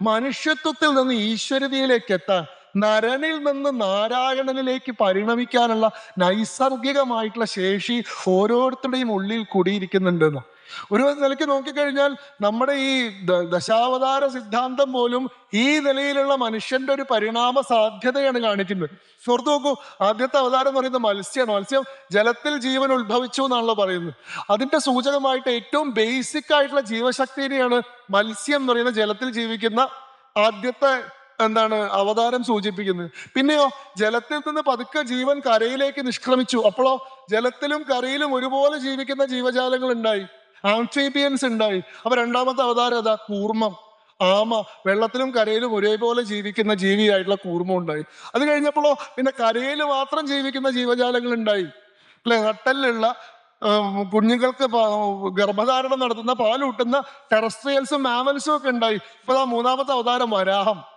മനുഷ്യത്വത്തിൽ നിന്ന് ഈശ്വരതയിലേക്ക് എത്താൻ നരനിൽ നിന്ന് നാരായണനിലേക്ക് പരിണമിക്കാനുള്ള നൈസർഗികമായിട്ടുള്ള ശേഷി ഓരോരുത്തരുടെയും ഉള്ളിൽ കൂടിയിരിക്കുന്നുണ്ട് ഒരു നിലയ്ക്ക് നോക്കിക്കഴിഞ്ഞാൽ നമ്മുടെ ഈ ദശാവതാര സിദ്ധാന്തം പോലും ഈ നിലയിലുള്ള മനുഷ്യന്റെ ഒരു പരിണാമ സാധ്യതയാണ് കാണിക്കുന്നത്. സുഹൃത്ത് നോക്കൂ ആദ്യത്തെ അവതാരം എന്ന് പറയുന്നത് മത്സ്യമാണ് മത്സ്യം ജലത്തിൽ ജീവൻ ഉത്ഭവിച്ചു എന്നാണല്ലോ പറയുന്നത്. അതിന്റെ സൂചകമായിട്ട് ഏറ്റവും ബേസിക് ആയിട്ടുള്ള ജീവശക്തിനെയാണ് മത്സ്യം എന്ന് പറയുന്ന ജലത്തിൽ ജീവിക്കുന്ന ആദ്യത്തെ എന്താണ് അവതാരം സൂചിപ്പിക്കുന്നത്? പിന്നെയോ ജലത്തിൽ നിന്ന് പതുക്കെ ജീവൻ കരയിലേക്ക് നിഷ്ക്രമിച്ചു. അപ്പോഴോ ജലത്തിലും കരയിലും ഒരുപോലെ ജീവിക്കുന്ന ജീവജാലങ്ങൾ ഉണ്ടായി. ആംഫീബിയൻസ് ഉണ്ടായി. അപ്പൊ രണ്ടാമത്തെ അവതാരം അതാ കൂർമ്മം. ആമ. വെള്ളത്തിലും കരയിലും ഒരേപോലെ ജീവിക്കുന്ന ജീവിയായിട്ടുള്ള കൂർമ്മം ഉണ്ടായി. അത് കഴിഞ്ഞപ്പോഴോ പിന്നെ കരയിൽ മാത്രം ജീവിക്കുന്ന ജീവജാലങ്ങൾ ഉണ്ടായി. അല്ലെ? നട്ടലിലുള്ള കുഞ്ഞുങ്ങൾക്ക് ഗർഭധാരണം നടത്തുന്ന പാലൂട്ടുന്ന ടെറസ്ട്രിയൽസും മാമൽസും ഒക്കെ ഉണ്ടായി. ഇപ്പൊ ആ മൂന്നാമത്തെ അവതാരം വരാഹം.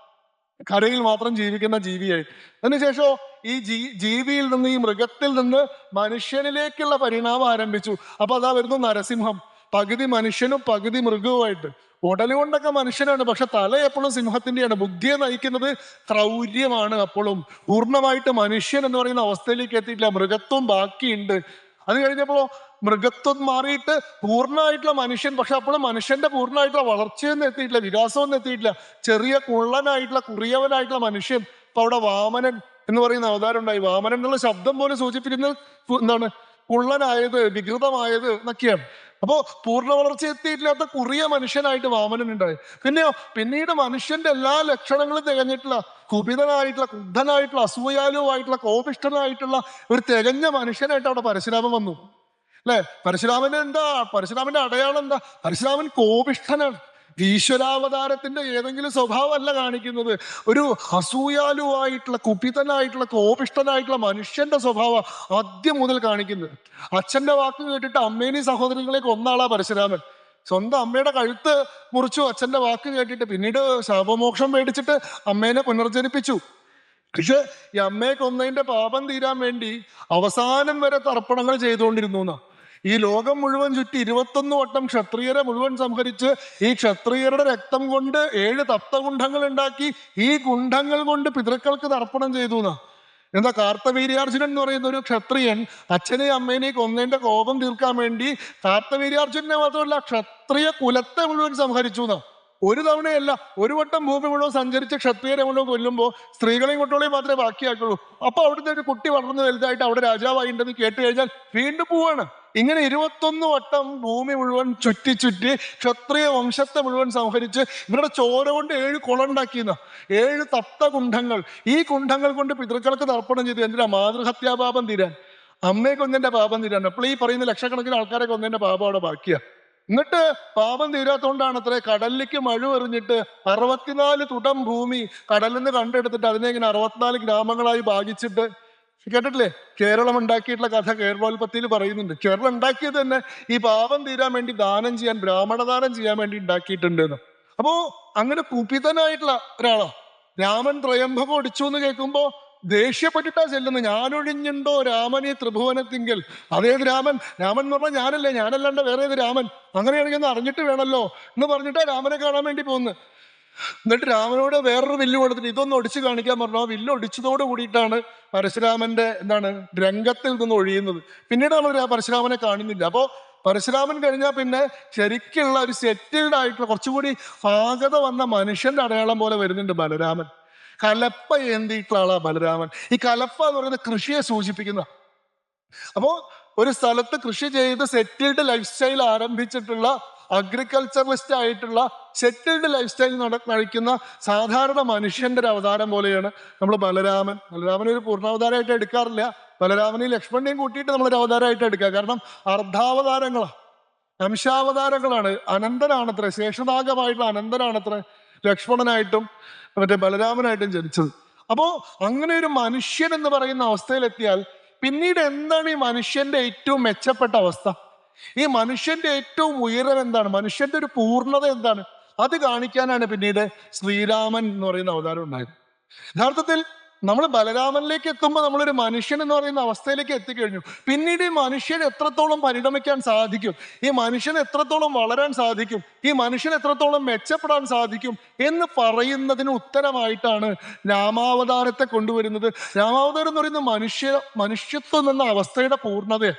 കരയിൽ മാത്രം ജീവിക്കുന്ന ജീവിയായി അതിനുശേഷം ഈ ജീ ജീവിയിൽ നിന്ന് ഈ മൃഗത്തിൽ നിന്ന് മനുഷ്യനിലേക്കുള്ള പരിണാമം ആരംഭിച്ചു. അപ്പൊ അതാ വരുന്നു നരസിംഹം. പകുതി മനുഷ്യനും പകുതി മൃഗവുമായിട്ട്. ഉടലുകൊണ്ടൊക്കെ മനുഷ്യനാണ് പക്ഷെ തല എപ്പോഴും സിംഹത്തിന്റെയാണ് ബുദ്ധിയെ നയിക്കുന്നത് ക്രൗര്യമാണ് അപ്പോഴും. പൂർണമായിട്ട് മനുഷ്യൻ എന്ന് പറയുന്ന അവസ്ഥയിലേക്ക് എത്തിയിട്ടില്ല. മൃഗത്വം ബാക്കിയുണ്ട്. അത് കഴിഞ്ഞപ്പോ മൃഗത്വം മാറിയിട്ട് പൂർണമായിട്ടുള്ള മനുഷ്യൻ പക്ഷെ അപ്പോൾ മനുഷ്യന്റെ പൂർണമായിട്ടുള്ള വളർച്ചയൊന്നും എത്തിയിട്ടില്ല വികാസമൊന്നും എത്തിയിട്ടില്ല. ചെറിയ കുള്ളനായിട്ടുള്ള കുറിയവനായിട്ടുള്ള മനുഷ്യൻ ഇപ്പൊ അവിടെ വാമനൻ എന്ന് പറയുന്ന അവതാരം ഉണ്ടായി. വാമനൻ എന്നുള്ള ശബ്ദം പോലും സൂചിപ്പിക്കുന്നത് എന്താണ് കുള്ളനായത് വികൃതമായത് എന്നൊക്കെയാണ്. അപ്പോ പൂർണ വളർച്ച എത്തിയിട്ടില്ലാത്ത കുറിയ മനുഷ്യനായിട്ട് വാമനൻ ഉണ്ടായി. പിന്നെയോ പിന്നീട് മനുഷ്യന്റെ എല്ലാ ലക്ഷണങ്ങളും തികഞ്ഞിട്ടുള്ള കുപിതനായിട്ടുള്ള ക്രുദ്ധനായിട്ടുള്ള അസൂയാലുവായിട്ടുള്ള കോപിഷ്ഠനായിട്ടുള്ള ഒരു തികഞ്ഞ മനുഷ്യനായിട്ട് അവിടെ പരശുരാമൻ വന്നു. അല്ലെ? പരശുരാമന് എന്താ? പരശുരാമന്റെ അടയാളം എന്താ? പരശുരാമൻ കോപിഷ്ഠനാണ്. ഈശ്വരാവതാരത്തിന്റെ ഏതെങ്കിലും സ്വഭാവമല്ല കാണിക്കുന്നത്. ഒരു അസൂയാലുവായിട്ടുള്ള കുപിതനായിട്ടുള്ള കോപിഷ്ഠനായിട്ടുള്ള മനുഷ്യന്റെ സ്വഭാവം ആദ്യം മുതൽ കാണിക്കുന്നത്. അച്ഛന്റെ വാക്ക് കേട്ടിട്ട് അമ്മേനെയും സഹോദരങ്ങളെ കൊന്നാളാ പരശുരാമൻ. സ്വന്തം അമ്മയുടെ കഴുത്ത് മുറിച്ചു അച്ഛന്റെ വാക്ക് കേട്ടിട്ട് പിന്നീട് ശാപമോക്ഷം മേടിച്ചിട്ട് അമ്മേനെ പുനർജനിപ്പിച്ചു. പക്ഷെ ഈ അമ്മയെ കൊന്നതിന്റെ പാപം തീരാൻ വേണ്ടി അവസാനം വരെ തർപ്പണങ്ങൾ ചെയ്തുകൊണ്ടിരുന്നു എന്നാ. ഈ ലോകം മുഴുവൻ ചുറ്റി ഇരുപത്തൊന്ന് വട്ടം ക്ഷത്രിയരെ മുഴുവൻ സംഹരിച്ച് ഈ ക്ഷത്രിയരുടെ രക്തം കൊണ്ട് ഏഴ് തപ്തകുണ്ഠങ്ങൾ ഉണ്ടാക്കി ഈ കുണ്ഠങ്ങൾ കൊണ്ട് പിതൃക്കൾക്ക് തർപ്പണം ചെയ്തു എന്നാ എന്താ കാർത്തവീര്യാർജുനൻ എന്ന് പറയുന്ന ഒരു ക്ഷത്രിയൻ അച്ഛനെയും അമ്മേനെയും കൊന്നതിന്റെ കോപം തീർക്കാൻ വേണ്ടി കാർത്തവീര്യാർജുനെ മാത്രമല്ല ക്ഷത്രിയ കുലത്തെ മുഴുവൻ സംഹരിച്ചു എന്നാ ഒരു തവണയല്ല ഒരു വട്ടം ഭൂമി മുഴുവൻ സഞ്ചരിച്ച് ക്ഷത്രിയരെ മുഴുവൻ കൊല്ലുമ്പോൾ സ്ത്രീകളെയും കുട്ടികളെയും മാത്രമേ ബാക്കിയാക്കുള്ളൂ. അപ്പൊ അവിടുത്തെ ഒരു കുട്ടി വളർന്നു വലുതായിട്ട് അവിടെ രാജാവായിട്ടുണ്ടെന്ന് കേട്ട് കഴിഞ്ഞാൽ വീണ്ടും പോവാണ്. ഇങ്ങനെ ഇരുപത്തൊന്ന് വട്ടം ഭൂമി മുഴുവൻ ചുറ്റി ചുറ്റി ക്ഷത്രിയ വംശത്തെ മുഴുവൻ സംഹരിച്ച് ഇവരുടെ ചോര കൊണ്ട് ഏഴ് കുളമുണ്ടാക്കിയെന്ന. ഏഴ് തപ്ത കുണ്ഠങ്ങൾ ഈ കുണ്ഠങ്ങൾ കൊണ്ട് പിതൃക്കൾക്ക് തർപ്പണം ചെയ്തു. എന്തിനാ? മാതൃഹത്യാപാപം തീരാൻ. അമ്മയെ കൊന്നതിന്റെ പാപം തീരാൻ. അപ്പോൾ ഈ പറയുന്ന ലക്ഷക്കണക്കിന് ആൾക്കാരെ കൊന്നതിന്റെ പാപം അവിടെ ബാക്കിയാ. എന്നിട്ട് പാപം തീരാത്തോണ്ടാണ് അത്ര കടലിലേക്ക് മഴ എറിഞ്ഞിട്ട് അറുപത്തിനാല് തുടം ഭൂമി കടലിൽ നിന്ന് കണ്ടെടുത്തിട്ട് അതിനെ ഇങ്ങനെ അറുപത്തിനാല് ഗ്രാമങ്ങളായി ഭാഗിച്ചിട്ട് കേട്ടിട്ടില്ലേ? കേരളം ഉണ്ടാക്കിയിട്ടുള്ള കഥ കേരളോൽപത്തിയിൽ പറയുന്നുണ്ട്. കേരളം ഉണ്ടാക്കിയത് തന്നെ ഈ പാപം തീരാൻ വേണ്ടി ദാനം ചെയ്യാൻ ബ്രാഹ്മണ ദാനം ചെയ്യാൻ വേണ്ടി ഉണ്ടാക്കിയിട്ടുണ്ട് എന്ന് അപ്പോ അങ്ങനെ കുപിതനായിട്ടുള്ള ഒരാളോ. രാമൻ ത്രയംബകം ഒടിച്ചു എന്ന് കേൾക്കുമ്പോ ദേഷ്യപ്പെട്ടിട്ടാ ചെല്ലുന്നത്. ഞാനൊഴിഞ്ഞുണ്ടോ രാമൻ ഈ ത്രിഭുവനത്തിങ്കിൽ? അതേത് രാമൻ? രാമൻ എന്ന് പറഞ്ഞാൽ ഞാനല്ലേ? ഞാനല്ലാണ്ട് വേറെ ഏത് രാമൻ? അങ്ങനെയാണെങ്കിൽ ഒന്ന് അറിഞ്ഞിട്ട് വേണമല്ലോ എന്ന് പറഞ്ഞിട്ടാ രാമനെ കാണാൻ വേണ്ടി പോകുന്നത്. എന്നിട്ട് രാമനോട് വേറൊരു വില്ല് കൊടുത്തിട്ട് ഇതൊന്ന് ഒടിച്ചു കാണിക്കാൻ പറഞ്ഞു. ആ വില്ല് ഒടിച്ചതോട് കൂടിയിട്ടാണ് പരശുരാമന്റെ എന്താണ് രംഗത്തിൽ നിന്ന് ഒഴിയുന്നത്. പിന്നീട് നമ്മൾ പരശുരാമനെ കാണുന്നില്ല. അപ്പോ പരശുരാമൻ കഴിഞ്ഞാൽ പിന്നെ ശരിക്കുള്ള ഒരു സെറ്റിൽഡ് ആയിട്ടുള്ള കുറച്ചുകൂടി പാകത വന്ന മനുഷ്യന്റെ അടയാളം പോലെ വരുന്നുണ്ട് ബലരാമൻ. കലപ്പ ഏന്തിയിട്ടുള്ള ആളാ ബലരാമൻ. ഈ കലപ്പ എന്ന് പറയുന്നത് കൃഷിയെ സൂചിപ്പിക്കുന്ന. അപ്പോ ഒരു സ്ഥലത്ത് കൃഷി ചെയ്ത് സെറ്റിൽഡ് ലൈഫ് സ്റ്റൈൽ ആരംഭിച്ചിട്ടുള്ള അഗ്രികൾച്ചറലിസ്റ്റ് ആയിട്ടുള്ള സെറ്റിൽഡ് ലൈഫ് സ്റ്റൈൽ നട നയിക്കുന്ന സാധാരണ മനുഷ്യന്റെ ഒരു അവതാരം പോലെയാണ് നമ്മൾ ബലരാമൻ. ബലരാമൻ ഒരു പൂർണാവതാരമായിട്ട് എടുക്കാറില്ല. ബലരാമനെയും ലക്ഷ്മണനെയും കൂട്ടിയിട്ട് നമ്മൾ ഒരു അവതാരമായിട്ട് എടുക്കുക. കാരണം അർദ്ധാവതാരങ്ങളാണ് അംശാവതാരങ്ങളാണ്. അനന്തനാണത്ര ശേഷനാഗമായിട്ടുള്ള അനന്തനാണത്ര ലക്ഷ്മണനായിട്ടും മറ്റേ ബലരാമനായിട്ടും ജനിച്ചത്. അപ്പോൾ അങ്ങനെ ഒരു മനുഷ്യൻ എന്ന് പറയുന്ന അവസ്ഥയിലെത്തിയാൽ പിന്നീട് എന്താണ് ഈ മനുഷ്യന്റെ ഏറ്റവും മെച്ചപ്പെട്ട അവസ്ഥ? ഈ മനുഷ്യന്റെ ഏറ്റവും ഉയരം എന്താണ്? മനുഷ്യന്റെ ഒരു പൂർണത എന്താണ്? അത് കാണിക്കാനാണ് പിന്നീട് ശ്രീരാമൻ എന്ന് പറയുന്ന അവതാരം ഉണ്ടായത്. യഥാർത്ഥത്തിൽ നമ്മൾ ബലരാമനിലേക്ക് എത്തുമ്പോൾ നമ്മളൊരു മനുഷ്യൻ എന്ന് പറയുന്ന അവസ്ഥയിലേക്ക് എത്തിക്കഴിഞ്ഞു. പിന്നീട് ഈ മനുഷ്യൻ എത്രത്തോളം പരിണമിക്കാൻ സാധിക്കും? ഈ മനുഷ്യൻ എത്രത്തോളം വളരാൻ സാധിക്കും? ഈ മനുഷ്യൻ എത്രത്തോളം മെച്ചപ്പെടാൻ സാധിക്കും? എന്ന് പറയുന്നതിന് ഉത്തരമായിട്ടാണ് രാമാവതാരത്തെ കൊണ്ടുവരുന്നത്. രാമാവതാരം എന്ന് പറയുന്നത് മനുഷ്യ മനുഷ്യത്വം എന്ന അവസ്ഥയുടെ പൂർണത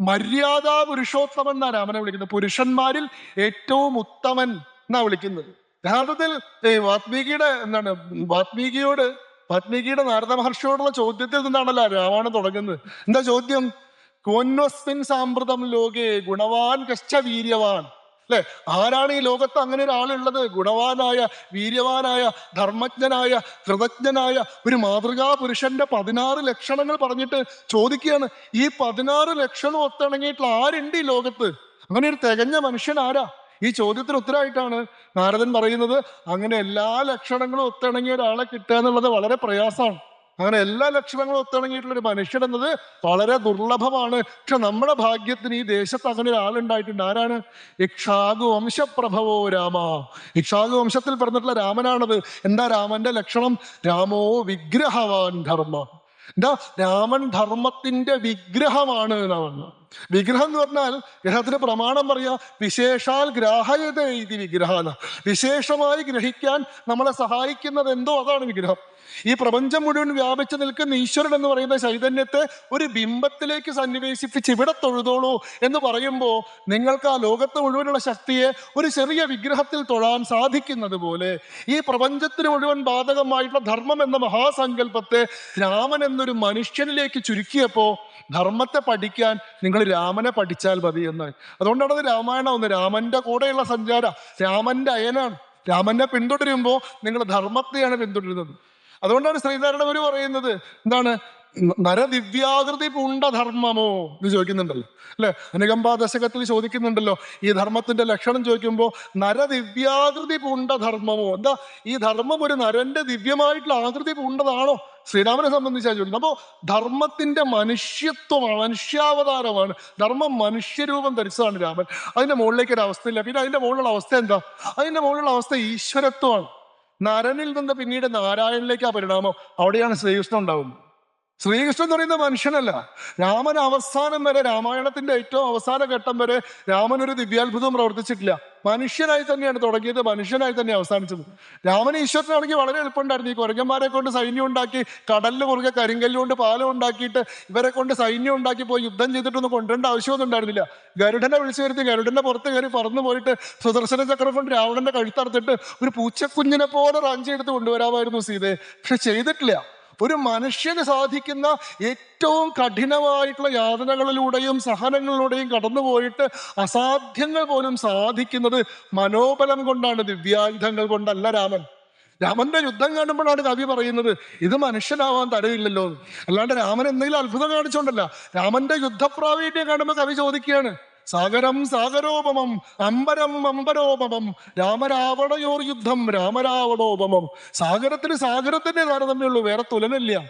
മര്യാദ പുരുഷോത്തമൻ എന്നാ രാമനെ വിളിക്കുന്നത്. പുരുഷന്മാരിൽ ഏറ്റവും ഉത്തമൻ എന്നാ വിളിക്കുന്നത്. യഥാർത്ഥത്തിൽ വാത്മീകിയുടെ എന്താണ് വാത്മീകിയോട് വാത്മീകിയുടെ നാരദ മഹർഷിയോടുള്ള ചോദ്യത്തിൽ നിന്നാണല്ലോ രാമായണം തുടങ്ങുന്നത്. എന്താ ചോദ്യം? കോന്വസ്മിൻ സാമ്പ്രതം ലോകേ ഗുണവാൻ കശ്ച വീര്യവാൻ. അല്ലെ? ആരാണ് ഈ ലോകത്ത് അങ്ങനെ ഒരാളുള്ളത്? ഗുണവാനായ വീര്യവാനായ ധർമ്മജ്ഞനായ കൃതജ്ഞനായ ഒരു മാതൃകാ പുരുഷന്റെ പതിനാറ് ലക്ഷണങ്ങൾ പറഞ്ഞിട്ട് ചോദിക്കുകയാണ്. ഈ പതിനാറ് ലക്ഷണം ഒത്തിണങ്ങിയിട്ടുള്ള ആരുണ്ട് ഈ ലോകത്ത്? അങ്ങനെ ഒരു തികഞ്ഞ മനുഷ്യൻ ആരാ? ഈ ചോദ്യത്തിന് ഉത്തരമായിട്ടാണ് നാരദൻ പറയുന്നത്. അങ്ങനെ എല്ലാ ലക്ഷണങ്ങളും ഒത്തിണങ്ങിയ ഒരാളെ കിട്ടുക എന്നുള്ളത് വളരെ പ്രയാസമാണ്. അങ്ങനെ എല്ലാ ലക്ഷണങ്ങളും ഒത്തിണങ്ങിയിട്ടുള്ള ഒരു മനുഷ്യൻ എന്നത് വളരെ ദുർലഭമാണ്. പക്ഷെ നമ്മുടെ ഭാഗ്യത്തിന് ഈ ദേശത്ത് അങ്ങനെ ഒരാളുണ്ടായിട്ടുണ്ട്. ആരാണ്? ഇക്ഷാഗു വംശപ്രഭവോ രാമ. ഇക്ഷാഗു വംശത്തിൽ പറഞ്ഞിട്ടുള്ള രാമനാണത്. എന്താ രാമന്റെ ലക്ഷണം? രാമോ വിഗ്രഹവാൻ ധർമ്മ. എന്താ? രാമൻ ധർമ്മത്തിന്റെ വിഗ്രഹമാണ് എന്നാണ് വിഗ്രഹം എന്ന് പറഞ്ഞാൽ ഗ്രഹത്തിന് പ്രമാണം പറയാ. വിശേഷാൽ ഗ്രാഹ്യത ഇത് വിഗ്രഹ വിശേഷമായി ഗ്രഹിക്കാൻ നമ്മളെ സഹായിക്കുന്നത് എന്തോ അതാണ് വിഗ്രഹം. ഈ പ്രപഞ്ചം മുഴുവൻ വ്യാപിച്ചു നിൽക്കുന്ന ഈശ്വരൻ എന്ന് പറയുന്ന ചൈതന്യത്തെ ഒരു ബിംബത്തിലേക്ക് സന്നിവേശിപ്പിച്ച് ഇവിടെ തൊഴുതോളൂ എന്ന് പറയുമ്പോൾ നിങ്ങൾക്ക് ആ ലോകത്ത് മുഴുവനുള്ള ശക്തിയെ ഒരു ചെറിയ വിഗ്രഹത്തിൽ തൊഴാൻ സാധിക്കുന്നത് പോലെ ഈ പ്രപഞ്ചത്തിന് മുഴുവൻ ബാധകമായിട്ടുള്ള ധർമ്മം എന്ന മഹാസങ്കല്പത്തെ രാമൻ എന്നൊരു മനുഷ്യനിലേക്ക് ചുരുക്കിയപ്പോൾ ധർമ്മത്തെ പഠിക്കാൻ നിങ്ങൾ രാമനെ പഠിച്ചാൽ മതി എന്ന്. അതുകൊണ്ടാണ് അത് രാമായണം ഒന്ന് രാമന്റെ കൂടെയുള്ള സഞ്ചാര രാമന്റെ അയനാണ്. രാമനെ പിന്തുടരുമ്പോൾ നിങ്ങൾ ധർമ്മത്തെയാണ് പിന്തുടരുന്നത്. അതുകൊണ്ടാണ് ശ്രീനാരായണ പറയുന്നത്. എന്താണ്? നരദിവ്യാകൃതി പൂണ്ട ധർമ്മമോ എന്ന് ചോദിക്കുന്നുണ്ടല്ലോ. അല്ലെ? അനുകമ്പാ ദശകത്തിൽ ചോദിക്കുന്നുണ്ടല്ലോ. ഈ ധർമ്മത്തിന്റെ ലക്ഷണം ചോദിക്കുമ്പോൾ നരദിവ്യാകൃതി പൂണ്ട ധർമ്മമോ എന്താ? ഈ ധർമ്മം ഒരു നരന്റെ ദിവ്യമായിട്ടുള്ള ആകൃതി പൂണ്ടതാണോ ശ്രീരാമനെ സംബന്ധിച്ചാ ചോദിക്കുന്നത് അപ്പോ ധർമ്മത്തിന്റെ മനുഷ്യത്വമാണ് മനുഷ്യാവതാരമാണ്. ധർമ്മം മനുഷ്യരൂപം ധരിച്ചതാണ് രാമൻ. അതിന്റെ മുകളിലേക്ക് ഒരു അവസ്ഥയില്ല. പിന്നെ അതിന്റെ മുകളിലുള്ള അവസ്ഥ എന്താ? അതിന്റെ മുകളിലുള്ള അവസ്ഥ ഈശ്വരത്വമാണ്. നരനിൽ നിന്ന് പിന്നീട് നാരായണിലേക്ക് ആ പരിണാമം അവിടെയാണ് ശ്രീകൃഷ്ണൻ ഉണ്ടാവുന്നത്. ശ്രീകൃഷ്ണൻ എന്ന് പറയുന്ന മനുഷ്യനല്ല. രാമൻ അവസാനം വരെ രാമായണത്തിന്റെ ഏറ്റവും അവസാന ഘട്ടം വരെ രാമൻ ഒരു ദിവ്യാത്ഭുതം പ്രവർത്തിച്ചിട്ടില്ല. മനുഷ്യനായി തന്നെയാണ് തുടങ്ങിയത് മനുഷ്യനായി തന്നെ അവസാനിച്ചത്. രാമൻ ഈശ്വരനാണെങ്കിൽ വളരെ എളുപ്പമുണ്ടായിരുന്നു. ഈ കുരങ്ങന്മാരെ കൊണ്ട് സൈന്യം ഉണ്ടാക്കി കടലിൽ മുറുകെ കരിങ്കല്ല് കൊണ്ട് പാലം ഉണ്ടാക്കിയിട്ട് ഇവരെ കൊണ്ട് സൈന്യം ഉണ്ടാക്കി പോയി യുദ്ധം ചെയ്തിട്ടൊന്നും കൊണ്ടുവരേണ്ട ആവശ്യമൊന്നും ഉണ്ടായിരുന്നില്ല. ഗരുഡനെ വിളിച്ചു വരുത്തി ഗരുഡന്റെ പുറത്ത് കയറി പറന്നു പോയിട്ട് സുദർശന ചക്രം കൊണ്ട് രാവണന്റെ കഴുത്തറുത്തിട്ട് ഒരു പൂച്ചക്കുഞ്ഞിനെ പോലെ റാഞ്ചി എടുത്ത് കൊണ്ടുവരാമായിരുന്നു സീതയെ. പക്ഷെ ചെയ്തിട്ടില്ല. ഒരു മനുഷ്യന് സാധിക്കുന്ന ഏറ്റവും കഠിനമായിട്ടുള്ള യാതനകളിലൂടെയും സഹനങ്ങളിലൂടെയും കടന്നുപോയിട്ട് അസാധ്യങ്ങൾ പോലും സാധിക്കുന്നത് മനോബലം കൊണ്ടാണ് ദിവ്യായുധങ്ങൾ കൊണ്ടല്ല രാമൻ രാമന്റെ യുദ്ധം കാണുമ്പോഴാണ് കവി പറയുന്നത് ഇത് മനുഷ്യനാവാൻ തരവില്ലല്ലോ. അല്ലാണ്ട് രാമൻ എന്തെങ്കിലും അത്ഭുതം കാണിച്ചോണ്ടല്ല രാമന്റെ യുദ്ധപ്രാവീണ്യം കാണുമ്പോൾ കവി ചോദിക്കുകയാണ് സാഗരം സാഗരോപമം അമ്പരം അമ്പരോപമം രാമരാവണയോർ യുദ്ധം രാമരാവണോപമം. സാഗരത്തിന് സാഗരത്തിന്റെ താരതമ്യമുള്ളൂ വേറെ തുലനില്ല.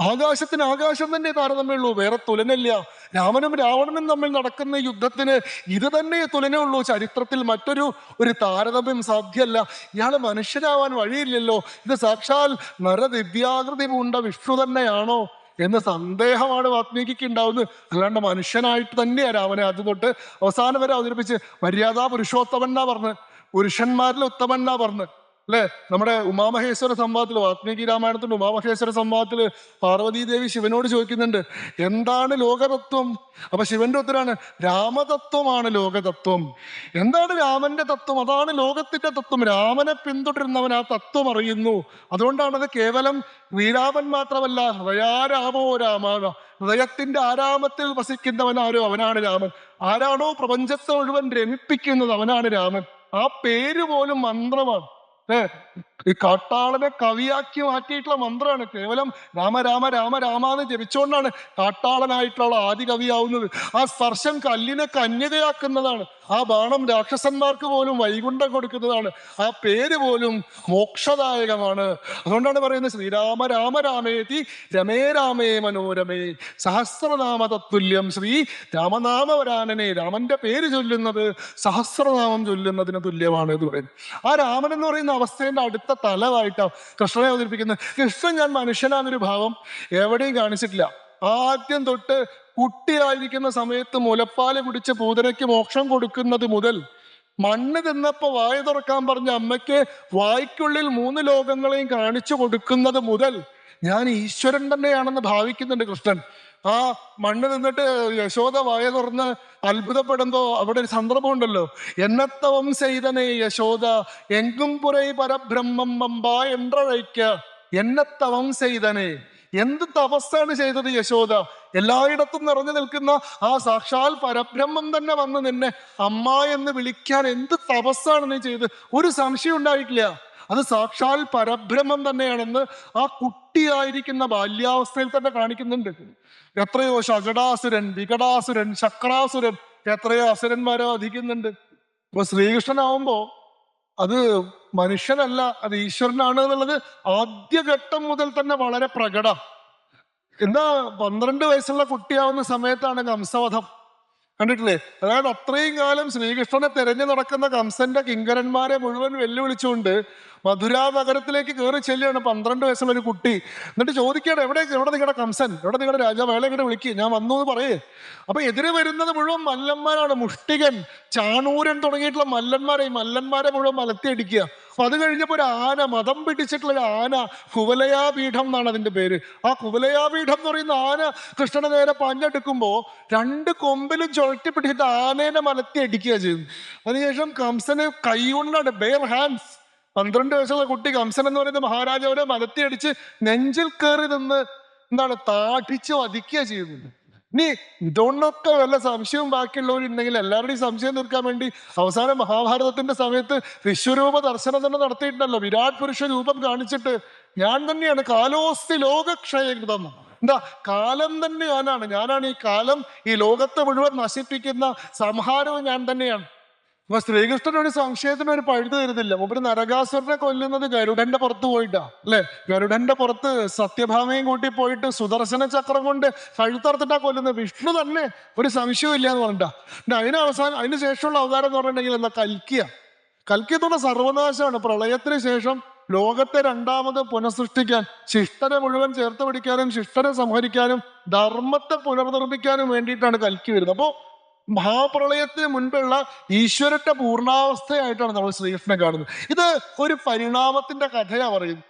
ആകാശത്തിന് ആകാശം തന്നെ താരതമ്യമുള്ളൂ വേറെ തുലനില്ല. രാമനും രാവണനും തമ്മിൽ നടക്കുന്ന യുദ്ധത്തിന് ഇത് തന്നെ തുലനുള്ളൂ ചരിത്രത്തിൽ മറ്റൊരു ഒരു താരതമ്യം സാധ്യമല്ല. ഇയാൾ മനുഷ്യരാവാൻ വഴിയില്ലല്ലോ. ഇത് സാക്ഷാൽ നരദിവ്യാകൃതി പൂണ്ട വിഷ്ണു തന്നെയാണോ? എന്ന സന്ദേഹമാണ് വാത്മീകിക്ക് ഉണ്ടാവുന്നത്. അല്ലാണ്ട് മനുഷ്യനായിട്ട് തന്നെയാണ് രാമനെ ആദ്യം തൊട്ട് അവസാനം വരെ അവതരിപ്പിച്ച് മര്യാദാ പുരുഷോത്തമൻ എന്നാ പറഞ്ഞ്. പുരുഷന്മാരിൽ ഉത്തമൻ എന്നാ പറഞ്ഞ്. അല്ലെ? നമ്മുടെ ഉമാമഹേശ്വര സംവാദത്തിൽ വാത്മീകി രാമായണത്തിന്റെ ഉമാമഹേശ്വര സംവാദത്തിൽ പാർവതീ ദേവി ശിവനോട് ചോദിക്കുന്നുണ്ട് എന്താണ് ലോകതത്വം? അപ്പൊ ശിവന്റെ ഉത്തരാണ് രാമതത്വമാണ് ലോകതത്വം. എന്താണ് രാമന്റെ തത്വം? അതാണ് ലോകത്തിന്റെ തത്വം. രാമനെ പിന്തുടരുന്നവൻ ആ തത്വം അറിയുന്നു. അതുകൊണ്ടാണ് അത് കേവലം ശ്രീരാമൻ മാത്രമല്ല ഹൃദയാരാമോ രാമ ഹൃദയത്തിന്റെ ആരാമത്തിൽ വസിക്കുന്നവൻ ആരോ? അവനാണ് രാമൻ. ആരാണോ പ്രപഞ്ചത്തെ മുഴുവൻ രമിപ്പിക്കുന്നത്? അവനാണ് രാമൻ. ആ പേര് പോലും മന്ത്രമാണ്. ഈ കാട്ടാളനെ കവിയാക്കി മാറ്റിയിട്ടുള്ള മന്ത്രമാണ് കേവലം രാമ രാമ രാമ രാമ എന്ന് ജപിച്ചുകൊണ്ടാണ് കാട്ടാളനായിട്ടുള്ള ആദ്യ കവിയാവുന്നത്. ആ സ്പർശം കല്ലിനെ കന്യകയാക്കുന്നതാണ്. ആ ബാണം രാക്ഷസന്മാർക്ക് പോലും വൈകുണ്ഠം കൊടുക്കുന്നതാണ്. ആ പേര് പോലും മോക്ഷദായകമാണ്. അതുകൊണ്ടാണ് പറയുന്നത് ശ്രീരാമ രാമ രാമേതി രമേ രാമേ മനോരമേ സഹസ്രനാമ തത്തുല്യം ശ്രീ രാമനാമവരാനനെ. രാമന്റെ പേര് ചൊല്ലുന്നത് സഹസ്രനാമം ചൊല്ലുന്നതിന് തുല്യമാണ് എന്ന് പറയുന്നത് ആ രാമൻ എന്ന് പറയുന്ന അവസ്ഥയുടെ അടുത്ത തലമായിട്ടാണ് കൃഷ്ണനെ അവതരിപ്പിക്കുന്നത്. കൃഷ്ണൻ ഞാൻ മനുഷ്യനാന്നൊരു ഭാവം എവിടെയും കാണിച്ചിട്ടില്ല. ആദ്യം തൊട്ട് കുട്ടിയായിരിക്കുന്ന സമയത്ത് മുലപ്പാൽ കുടിച്ച് പൂതനയ്ക്ക് മോക്ഷം കൊടുക്കുന്നത് മുതൽ മണ്ണ് തിന്നപ്പോ വായ തുറക്കാൻ പറഞ്ഞ അമ്മയ്ക്ക് വായ്ക്കുള്ളിൽ മൂന്ന് ലോകങ്ങളെയും കാണിച്ചു കൊടുക്കുന്നത് മുതൽ ഞാൻ ഈശ്വരൻ തന്നെയാണെന്ന് ഭാവിക്കുന്നുണ്ട് കൃഷ്ണൻ. ആ മണ്ണ് നിന്നിട്ട് യശോദ വായ തുറന്ന് അത്ഭുതപ്പെടുമ്പോ അവിടെ ഒരു സന്ദർഭം ഉണ്ടല്ലോ എന്നത്തവം ചെയ്തനെ യശോദ എങ്കും പുറൈ പരബ്രഹ്മം അമ്പ എന്തഴയ്ക്ക എന്നത്തവം ചെയ്തനെ. എന്ത് തപസ്സാണ് ചെയ്തത് യശോദ? എല്ലായിടത്തും നിറഞ്ഞു നിൽക്കുന്ന ആ സാക്ഷാൽ പരബ്രഹ്മം തന്നെ വന്ന് നിന്നെ അമ്മ എന്ന് വിളിക്കാൻ എന്ത് തപസ്സാണ് നീ ചെയ്ത് ഒരു സംശയം ഉണ്ടായിട്ടില്ല അത് സാക്ഷാൽ പരബ്രഹ്മം തന്നെയാണെന്ന് ആ കുട്ടിയായിരിക്കുന്ന ബാല്യാവസ്ഥയിൽ തന്നെ കാണിക്കുന്നുണ്ട്. എത്രയോ ശകടാസുരൻ വികടാസുരൻ ശക്രാസുരൻ എത്രയോ അസുരന്മാരോ അധിക്കുന്നുണ്ട് ഇപ്പൊ ശ്രീകൃഷ്ണനാവുമ്പോ അത് മനുഷ്യനല്ല അത് ഈശ്വരനാണ് എന്നുള്ളത് ആദ്യഘട്ടം മുതൽ തന്നെ വളരെ പ്രകടം. എന്താ പന്ത്രണ്ട് വയസ്സുള്ള കുട്ടിയാവുന്ന സമയത്താണ് കംസവധം. കണ്ടിട്ടില്ലേ? അതായത് അത്രയും കാലം ശ്രീകൃഷ്ണനെ തെരഞ്ഞു നടക്കുന്ന കംസന്റെ കിങ്കരന്മാരെ മുഴുവൻ വെല്ലുവിളിച്ചുകൊണ്ട് മധുരാ നഗരത്തിലേക്ക് കയറി ചെല്ലുകയാണ് പന്ത്രണ്ട് വയസ്സുള്ള ഒരു കുട്ടി. എന്നിട്ട് ചോദിക്കുകയാണ് എവിടെ എവിടെ നിങ്ങളുടെ കംസൻ? എവിടെ നിങ്ങളുടെ രാജാ? അയാളെ ഇങ്ങോട്ട് വിളിക്കുക ഞാൻ വന്നു എന്ന് പറയേ. അപ്പൊ എതിരെ വരുന്നത് മുഴുവൻ മല്ലന്മാരാണ്. മുഷ്ടികൻ ചാണൂരൻ തുടങ്ങിയിട്ടുള്ള മല്ലന്മാരെ ഈ മല്ലന്മാരെ മുഴുവൻ മലത്തിയടിക്കുക. അപ്പൊ അത് കഴിഞ്ഞപ്പോ ഒരു ആന മതം പിടിച്ചിട്ടുള്ള ഒരു ആന കുവലയാപീഠം എന്നാണ് അതിന്റെ പേര്. ആ കുവലയാപീഠം എന്ന് പറയുന്ന ആന കൃഷ്ണനെ നേരെ പഞ്ഞെടുക്കുമ്പോൾ രണ്ട് കൊമ്പിലും ചുഴറ്റി പിടിച്ചിട്ട് ആനേനെ മലത്തി അടിക്കുക ചെയ്തു അതിനുശേഷം കംസന് കൈ കൊണ്ടാണ് ബെയർ ഹാൻഡ്സ് പന്ത്രണ്ട് വയസ്സുള്ള കുട്ടി കംസൻ എന്ന് പറയുന്ന മഹാരാജാവിനെ മലത്തി അടിച്ച് നെഞ്ചിൽ കയറി നിന്ന് എന്താണ് താഠിച്ച് വധിക്കുക ചെയ്യുന്നത്. ഇനി ഇതൊന്നൊക്കെ വല്ല സംശയവും ബാക്കിയുള്ളവരുണ്ടെങ്കിൽ എല്ലാവരുടെയും സംശയം തീർക്കാൻ വേണ്ടി അവസാനം മഹാഭാരതത്തിന്റെ സമയത്ത് വിശ്വരൂപ ദർശനം തന്നെ നടത്തിയിട്ടുണ്ടല്ലോ. വിരാട് പുരുഷ രൂപം കാണിച്ചിട്ട് ഞാൻ തന്നെയാണ് കാലോസ്തി ലോകക്ഷയകൃതം. എന്താ? കാലം തന്നെ ഞാനാണ്. ഞാനാണ് ഈ കാലം ഈ ലോകത്തെ മുഴുവൻ നശിപ്പിക്കുന്ന സംഹാരവും ഞാൻ തന്നെയാണ്. അപ്പൊ ശ്രീകൃഷ്ണൻ ഒരു സംശയത്തിന് ഒരു പഴുത് തരുന്നില്ല. മൂപ്പര് നരകാസുരനെ കൊല്ലുന്നത് ഗരുഡന്റെ പുറത്ത് പോയിട്ടാ അല്ലെ? ഗരുഡന്റെ പുറത്ത് സത്യഭാമയും കൂട്ടി പോയിട്ട് സുദർശന ചക്രം കൊണ്ട് കഴുത്തറുത്തിട്ടാ കൊല്ലുന്നത്. വിഷ്ണു തന്നെ ഒരു സംശയവും ഇല്ല എന്ന് പറഞ്ഞിട്ടാ അതിന് അവസാനം അതിന് ശേഷമുള്ള അവതാരം എന്ന് പറഞ്ഞിട്ടുണ്ടെങ്കിൽ എന്താ? കൽക്കിയ. കൽക്കിയത്തുള്ള സർവനാശമാണ്. പ്രളയത്തിന് ശേഷം ലോകത്തെ രണ്ടാമത് പുനഃസൃഷ്ടിക്കാൻ ശിഷ്ടനെ മുഴുവൻ ചേർത്ത് പിടിക്കാനും ശിഷ്ടനെ സംഹരിക്കാനും ധർമ്മത്തെ പുനർനിർമ്മിക്കാനും വേണ്ടിയിട്ടാണ് കൽക്കി വരുന്നത്. അപ്പോ മഹാപ്രളയത്തിന് മുൻപുള്ള ഈശ്വരന്റെ പൂർണാവസ്ഥയായിട്ടാണ് നമ്മൾ ശ്രീകൃഷ്ണനെ കാണുന്നത്. ഇത് ഒരു പരിണാമത്തിന്റെ കഥയാ പറയുന്നത്.